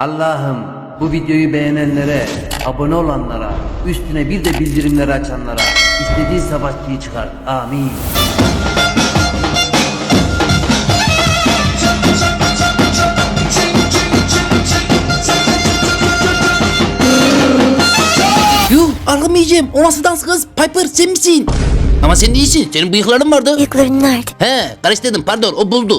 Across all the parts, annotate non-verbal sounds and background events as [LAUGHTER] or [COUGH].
Allah'ım bu videoyu beğenenlere, abone olanlara, üstüne bir de bildirimleri açanlara istediğin savaşçıyı çıkart. Amin. Yuh arkamı yiyeceğim. O nasıl dans kız? Piper sen misin? Ama sen değilsin. Senin bıyıkların vardı. Bıyıkların nerede? He karıştırdım pardon o buldu.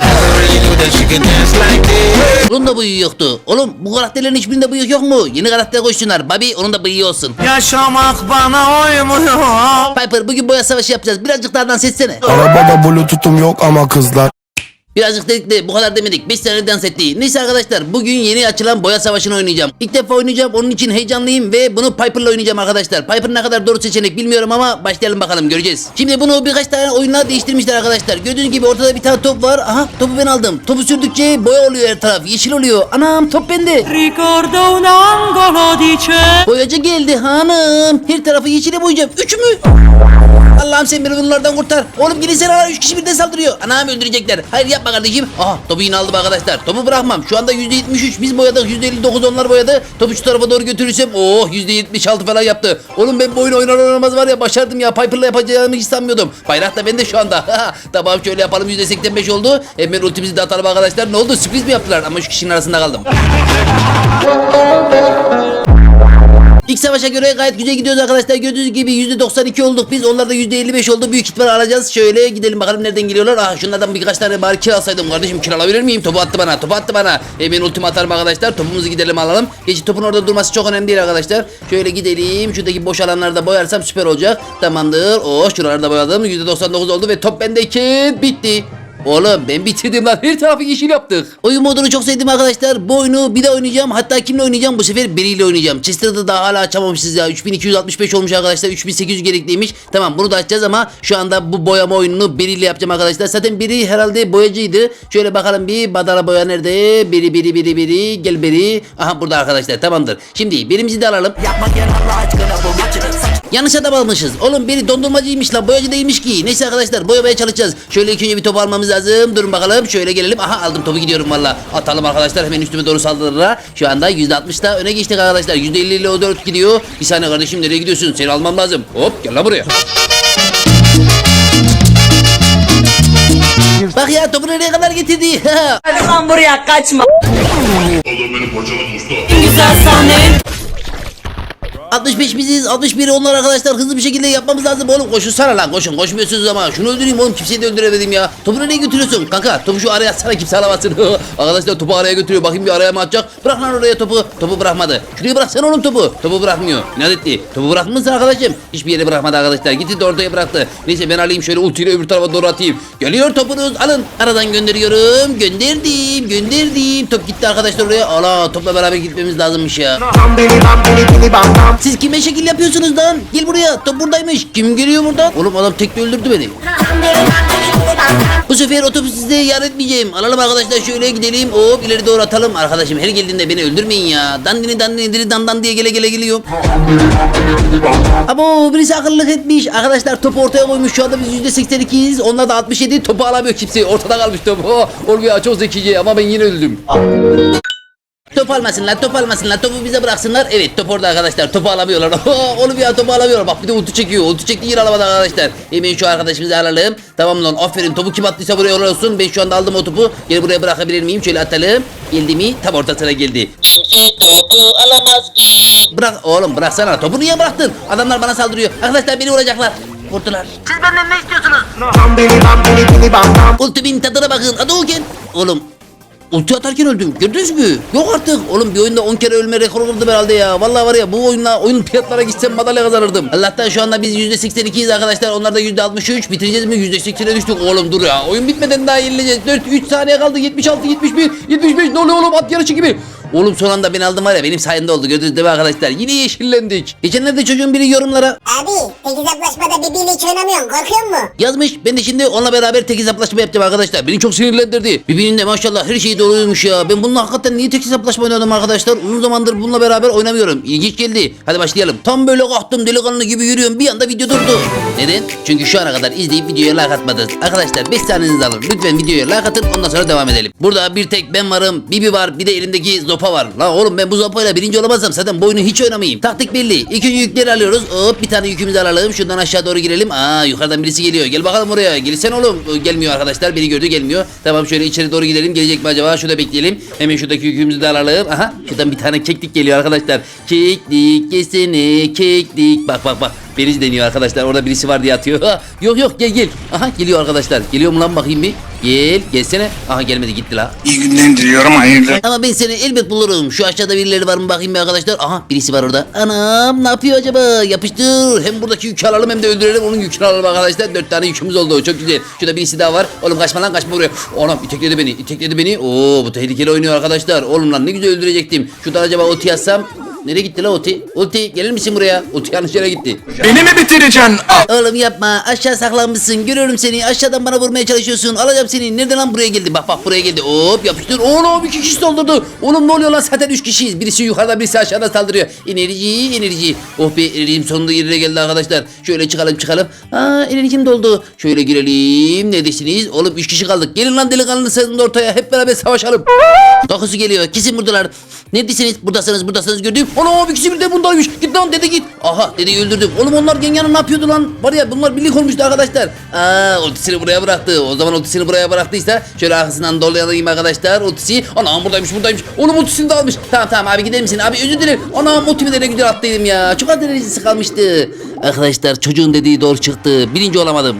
Onun da bıyığı yoktu. Oğlum bu karakterlerin hiçbirinde bıyık yok mu? Yeni karakter koşsunlar. Bobby onun da bıyığı olsun. Yaşamak bana uymuyor. Piper bugün boya savaşı yapacağız. Birazcık daha dans etsene. Arabada bluetooth'um yok ama kızlar Birazcık dedik de bu kadar demedik. 5 sene dans etti. Neyse arkadaşlar bugün yeni açılan boya savaşını oynayacağım. İlk defa oynayacağım onun için heyecanlıyım ve bunu Piper'la oynayacağım arkadaşlar. Piper ne kadar doğru seçenek bilmiyorum ama başlayalım bakalım göreceğiz. Şimdi bunu birkaç tane oyunla değiştirmişler arkadaşlar. Gördüğünüz gibi ortada bir tane top var. Aha topu ben aldım. Topu sürdükçe boya oluyor her taraf. Yeşil oluyor. Anam top bende. Ricordo un angolo di cielo. Boyacı geldi hanım. Her tarafı yeşile boyayacağım. Üç mü? Allah'ım sen beni bunlardan kurtar. Oğlum gelin sen ara. Üç kişi birden saldırıyor. Anam öldürecekler. Hayır yapma kardeşim. Aha topu yine aldım arkadaşlar. Topu bırakmam. Şu anda %73 biz boyadık. %59 onlar boyadı. Topu şu tarafa doğru götürürsem oh %76 falan yaptı. Oğlum ben bu oyunu oynar oynamaz var ya başardım ya. Piper'la yapacağımı hiç sanmıyordum. Bayrak da bende şu anda. [LAUGHS] tamam şöyle yapalım %85 oldu. Hemen ultimizi de atalım arkadaşlar. Ne oldu? Sürpriz mi yaptılar? Ama şu kişinin arasında kaldım. İlk savaşa göre gayet güzel gidiyoruz arkadaşlar. Gördüğünüz gibi %92 olduk biz. Onlar da %55 oldu. Büyük ihtimal alacağız. Şöyle gidelim bakalım nereden geliyorlar. Ah şunlardan birkaç tane bari kiralasaydım kardeşim. Kiralayabilir miyim? Topu attı bana. Topu attı bana. Hemen ultim atarım arkadaşlar. Topumuzu gidelim alalım. Geçi topun orada durması çok önemli değil arkadaşlar. Şöyle gidelim. Şuradaki boş alanları da boyarsam süper olacak. Tamamdır. Oh şuraları da boyadım. %99 oldu ve top bendeyken bitti. Oğlum ben bitirdim lan her tarafı yeşil yaptık. Oyun modunu çok sevdim arkadaşlar. Bu oyunu bir de oynayacağım. Hatta kimle oynayacağım? Bu sefer biriyle oynayacağım. Chester'da daha hala açamamışız ya. 3265 olmuş arkadaşlar. 3800 gerekliymiş. Tamam bunu da açacağız ama şu anda bu boyama oyununu biriyle yapacağım arkadaşlar. Zaten biri herhalde boyacıydı. Şöyle bakalım bir badana boya nerede? Biri biri biri biri. Gel biri. Aha burada arkadaşlar tamamdır. Şimdi birimizi de alalım. Yanlış adam almışız. Oğlum biri dondurmacıymış lan boyacı değilmiş ki. Neyse arkadaşlar boyamaya çalışacağız. Şöyle ilk önce bir top almamız lazım. Durun bakalım. Şöyle gelelim. Aha aldım topu gidiyorum valla. Atalım arkadaşlar hemen üstüme doğru saldırırlar. Şu anda %60'da öne geçtik arkadaşlar. %50 ile o 4 gidiyor. Bir saniye kardeşim nereye gidiyorsun? Seni almam lazım. Hop gel lan buraya. Bak ya topu nereye kadar getirdi. [LAUGHS] Hadi lan buraya kaçma. Adam beni parçaladı usta. Güzel sahne. 65 biziz 61 onlar arkadaşlar hızlı bir şekilde yapmamız lazım oğlum koşunsana lan koşun koşmuyorsunuz ama şunu öldüreyim oğlum kimseyi de öldüremedim ya topu nereye götürüyorsun kanka topu şu araya atsana kimse alamasın arkadaşlar topu araya götürüyor bakayım bir araya mı atacak bırak lan oraya topu topu bırakmadı şuraya bıraksana oğlum topu topu bırakmıyor inat etti topu bırakmışsın arkadaşım hiçbir yere bırakmadı arkadaşlar gitti de ortaya bıraktı neyse ben alayım şöyle ultiyle öbür tarafa doğru atayım geliyor topunuz alın aradan gönderiyorum gönderdim gönderdim top gitti arkadaşlar oraya ala topla beraber gitmemiz lazımmış ya siz kime şekil yapıyorsunuz lan? Gel buraya. Top buradaymış. Kim geliyor buradan? Oğlum adam tekte öldürdü beni. Bu sefer otobüs size yar etmeyeceğim. Alalım arkadaşlar şöyle gidelim. Hop ileri doğru atalım. Arkadaşım her geldiğinde beni öldürmeyin ya. Dandini dandini diri dandan diye gele gele geliyor. Abo birisi akıllılık etmiş. Arkadaşlar topu ortaya koymuş. Şu anda biz %82'yiz. Onlar da 67. Topu alamıyor kimse. Ortada kalmış topu. Oh, ya çok zekice ama ben yine öldüm. Top almasınlar, top almasınlar, topu bize bıraksınlar. Evet, top orada arkadaşlar, topu alamıyorlar. [LAUGHS] Oğlum ya topu alamıyorlar. Bak bir de ulti çekiyor. Ulti çekti yine alamadı arkadaşlar. Hemen şu arkadaşımızı alalım. Tamam lan, aferin. Topu kim attıysa buraya olsun. Ben şu anda aldım o topu. Gel buraya bırakabilir miyim? Şöyle atalım. Geldi mi? Tam ortasına geldi. topu alamaz ki. Bırak oğlum, bıraksana. Topu niye bıraktın? Adamlar bana saldırıyor. Arkadaşlar beni vuracaklar. Vurdular. Siz benden ne istiyorsunuz? Ultimin tadına bakın. Adı Oken. Oğlum Ulti atarken öldüm. Gördünüz mü? Yok artık. Oğlum bir oyunda 10 kere ölme rekoru kırdım herhalde ya. Vallahi var ya bu oyunla oyun fiyatlara gitsem madalya kazanırdım. Allah'tan şu anda biz %82'yiz arkadaşlar. Onlar da %63. Bitireceğiz mi? %80'e düştük. Oğlum dur ya. Oyun bitmeden daha yenileceğiz. 4 3 saniye kaldı. 76 71 75 ne oluyor oğlum? At yarışı gibi. Oğlum son anda beni aldım var ya benim sayemde oldu gördünüz değil mi arkadaşlar? Yine yeşillendik. Geçenlerde çocuğun biri yorumlara Abi peki hesaplaşmada birbiriyle hiç oynamıyorsun korkuyor musun? Yazmış. Ben de şimdi onunla beraber tek hesaplaşma yapacağım arkadaşlar. Beni çok sinirlendirdi. Birbirinin de maşallah her şeyi doğruymuş ya. Ben bununla hakikaten niye tek hesaplaşma oynadım arkadaşlar? Uzun zamandır bununla beraber oynamıyorum. İlginç geldi. Hadi başlayalım. Tam böyle kalktım delikanlı gibi yürüyorum. Bir anda video durdu. Neden? Çünkü şu ana kadar izleyip videoya like atmadınız. Arkadaşlar 5 saniyenizi alın. Lütfen videoya like atın ondan sonra devam edelim. Burada bir tek ben varım. Bibi var. Bir de elimdeki zopa zopa var. Lan oğlum ben bu zopayla birinci olamazsam zaten bu oyunu hiç oynamayayım. Taktik belli. İkinci yükleri alıyoruz. Hop bir tane yükümüzü alalım. Şuradan aşağı doğru girelim. Aa yukarıdan birisi geliyor. Gel bakalım oraya. Gelsen oğlum. Gelmiyor arkadaşlar. Beni gördü gelmiyor. Tamam şöyle içeri doğru gidelim. Gelecek mi acaba? Şurada bekleyelim. Hemen şuradaki yükümüzü de alalım. Aha şuradan bir tane keklik geliyor arkadaşlar. Keklik yesene keklik. Bak bak bak. Beni deniyor arkadaşlar. Orada birisi var diye atıyor. Yok yok gel gel. Aha geliyor arkadaşlar. Geliyor mu lan bakayım bir. Gel gelsene. Aha gelmedi gitti la. İyi günler diliyorum hayırlı. Ama ben seni elbet bulurum. Şu aşağıda birileri var mı bakayım bir arkadaşlar. Aha birisi var orada. Anam ne yapıyor acaba? Yapıştır. Hem buradaki yükü alalım hem de öldürelim. Onun yükünü alalım arkadaşlar. Dört tane yükümüz oldu. Çok güzel. Şurada birisi daha var. Oğlum kaçma lan kaçma buraya. Anam itekledi beni. itekledi beni. Oo bu tehlikeli oynuyor arkadaşlar. Oğlum lan ne güzel öldürecektim. Şuradan acaba oti yazsam. Nereye gitti la Oti? Oti gelir misin buraya? Oti yanlış yere gitti. Beni mi bitireceksin? Oğlum yapma aşağı saklanmışsın görüyorum seni. Aşağıdan bana vurmaya çalışıyorsun. Alacağım seni. Nereden lan buraya geldi? Bak bak buraya geldi. Hop yapıştır. Oğlum iki kişi saldırdı oğlum ne oluyor lan? Zaten üç kişiyiz birisi yukarıda birisi aşağıda saldırıyor. Enerji enerji oh be enerjim sonunda yerine geldi arkadaşlar. Şöyle çıkalım çıkalım. Aa enerjim doldu. Şöyle girelim. Neredesiniz oğlum üç kişi kaldık. Gelin lan delikanlı sen ortaya. Hep beraber savaşalım. Dokusu geliyor. Kesin buradalar. Neredesiniz? Buradasınız, buradasınız. Gördüm. Ana bir kişi bir de bundaymış. Git lan dede git. Aha dedeyi öldürdüm. Oğlum onlar gen yana ne yapıyordu lan? Var ya bunlar birlik olmuştu arkadaşlar. Aa ultisini buraya bıraktı. O zaman ultisini buraya bıraktıysa şöyle arkasından dolayalım arkadaşlar. Ultisi. Ana buradaymış buradaymış. Oğlum ultisini de almış. Tamam tamam abi gider misin? Abi özür dilerim. Ana ultimi de ne güzel attıydım ya. Çok az derecesi kalmıştı. Arkadaşlar çocuğun dediği doğru çıktı. Birinci olamadım.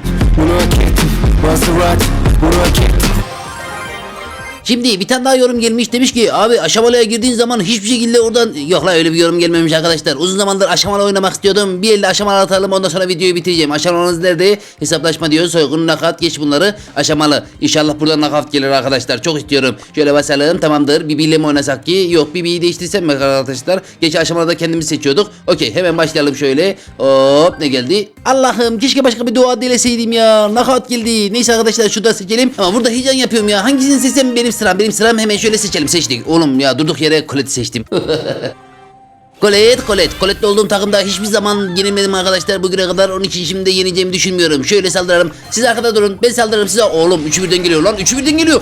Şimdi bir tane daha yorum gelmiş demiş ki abi aşamalıya girdiğin zaman hiçbir şekilde oradan yok la öyle bir yorum gelmemiş arkadaşlar. Uzun zamandır aşamalı oynamak istiyordum. Bir elde aşamalı atalım ondan sonra videoyu bitireceğim. Aşamalarınız nerede? Hesaplaşma diyor. Soygun nakat geç bunları. Aşamalı. İnşallah buradan nakat gelir arkadaşlar. Çok istiyorum. Şöyle basalım tamamdır. Bibi ile mi oynasak ki? Yok Bibi'yi değiştirsem mi arkadaşlar? Geçen aşamalarda kendimiz seçiyorduk. Okey hemen başlayalım şöyle. Hop ne geldi? Allah'ım keşke başka bir dua dileseydim ya. Nakat geldi. Neyse arkadaşlar şurada seçelim. Ama burada heyecan yapıyorum ya. Hangisini seçsem benim sıram. Benim sıram hemen şöyle seçelim. Seçtik. Oğlum ya durduk yere Colette'i seçtim. [LAUGHS] Colette, Colette. Colette'le olduğum takımda hiçbir zaman yenilmedim arkadaşlar bugüne kadar. Onun için şimdi de yeneceğimi düşünmüyorum. Şöyle saldıralım. Siz arkada durun. Ben saldırırım size. Oğlum üçü birden geliyor lan. Üçü birden geliyor.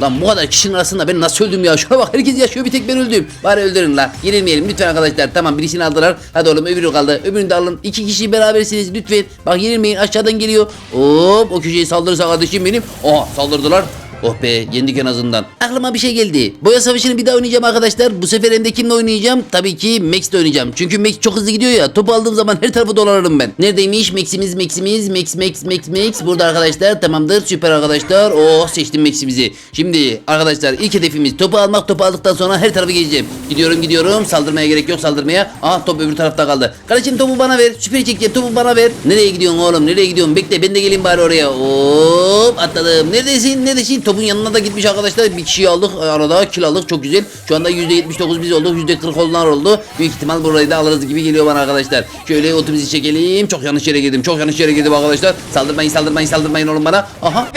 Lan bu kadar kişinin arasında ben nasıl öldüm ya? Şuna bak herkes yaşıyor bir tek ben öldüm. Bari öldürün la. Yenilmeyelim lütfen arkadaşlar. Tamam birisini aldılar. Hadi oğlum öbürü kaldı. Öbürünü de alın. İki kişi berabersiniz lütfen. Bak yenilmeyin aşağıdan geliyor. Hop o köşeyi saldırırsa kardeşim benim. Oha saldırdılar. Oh be yendik en azından. Aklıma bir şey geldi. Boya savaşını bir daha oynayacağım arkadaşlar. Bu sefer hem de kimle oynayacağım? Tabii ki Max'le oynayacağım. Çünkü Max çok hızlı gidiyor ya. Topu aldığım zaman her tarafı dolanırım ben. Neredeymiş? Max'imiz Max'imiz Max Max Max Max. Burada arkadaşlar tamamdır. Süper arkadaşlar. Oh seçtim Max'imizi. Şimdi arkadaşlar ilk hedefimiz topu almak. Topu aldıktan sonra her tarafı gezeceğim. Gidiyorum gidiyorum. Saldırmaya gerek yok saldırmaya. Aha top öbür tarafta kaldı. Kardeşim topu bana ver. Süper çekeceğim. Topu bana ver. Nereye gidiyorsun oğlum? Nereye gidiyorsun? Bekle ben de geleyim bari oraya. Hop atladım. Neredesin? Neredesin? Topun yanına da gitmiş arkadaşlar. Bir kişiyi aldık arada kill aldık. Çok güzel. Şu anda %79 biz olduk. %40 onlar oldu. Büyük ihtimal burayı da alırız gibi geliyor bana arkadaşlar. Şöyle otumuzu çekelim. Çok yanlış yere girdim. Çok yanlış yere girdim arkadaşlar. Saldırmayın saldırmayın saldırmayın oğlum bana. Aha.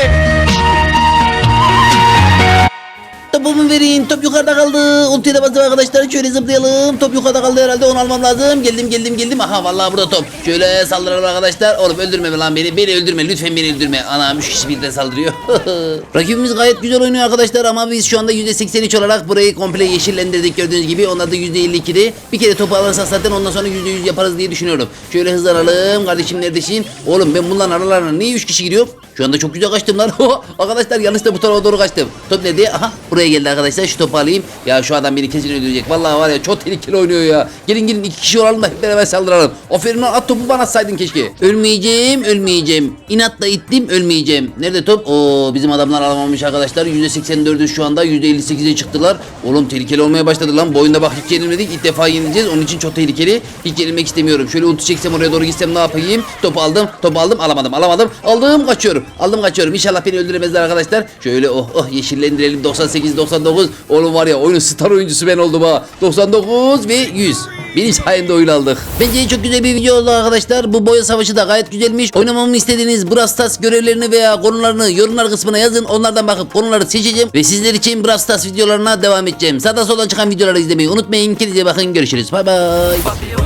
Topumu verin. Top yukarıda kaldı. Ultiye de bastım arkadaşlar. Şöyle zıplayalım. Top yukarıda kaldı herhalde. Onu almam lazım. Geldim geldim geldim. Aha vallahi burada top. Şöyle saldıralım arkadaşlar. Oğlum öldürme lan beni. Beni öldürme. Lütfen beni öldürme. Anam 3 kişi birden saldırıyor. [LAUGHS] Rakibimiz gayet güzel oynuyor arkadaşlar ama biz şu anda %83 olarak burayı komple yeşillendirdik gördüğünüz gibi. Onlar da %52'di. Bir kere topu alırsak zaten ondan sonra %100 yaparız diye düşünüyorum. Şöyle hızlanalım. Kardeşim neredesin? Oğlum ben bunların aralarına niye 3 kişi gidiyorum? Şu anda çok güzel kaçtım lan. [LAUGHS] arkadaşlar yanlışlıkla bu tarafa doğru kaçtım. Top nerede? Aha buraya geldi arkadaşlar. Şu topu alayım. Ya şu adam beni kesin öldürecek. Vallahi var ya çok tehlikeli oynuyor ya. Gelin gelin iki kişi olalım da hep beraber saldıralım. Aferin lan at topu bana atsaydın keşke. Ölmeyeceğim ölmeyeceğim. İnatla ittim ölmeyeceğim. Nerede top? Oo bizim adamlar alamamış arkadaşlar. %84'ü şu anda %58'e çıktılar. Oğlum tehlikeli olmaya başladı lan. Bu oyunda bak hiç yenilmedik. İlk defa yenileceğiz. Onun için çok tehlikeli. Hiç yenilmek istemiyorum. Şöyle ulti çeksem oraya doğru gitsem ne yapayım? Topu aldım. Topu aldım. Alamadım. Alamadım. Aldım kaçıyorum. Aldım kaçıyorum. İnşallah beni öldüremezler arkadaşlar. Şöyle oh oh yeşillendirelim. 98 99. Oğlum var ya oyunun star oyuncusu ben oldum ha. 99 ve 100. Benim sayemde oyun aldık. Bence çok güzel bir video oldu arkadaşlar. Bu boya savaşı da gayet güzelmiş. Oynamamı istediğiniz Brawl Stars görevlerini veya konularını yorumlar kısmına yazın. Onlardan bakıp konuları seçeceğim. Ve sizler için Brawl Stars videolarına devam edeceğim. Sağdan soldan çıkan videoları izlemeyi unutmayın. Kendinize bakın. Görüşürüz. Bay bay.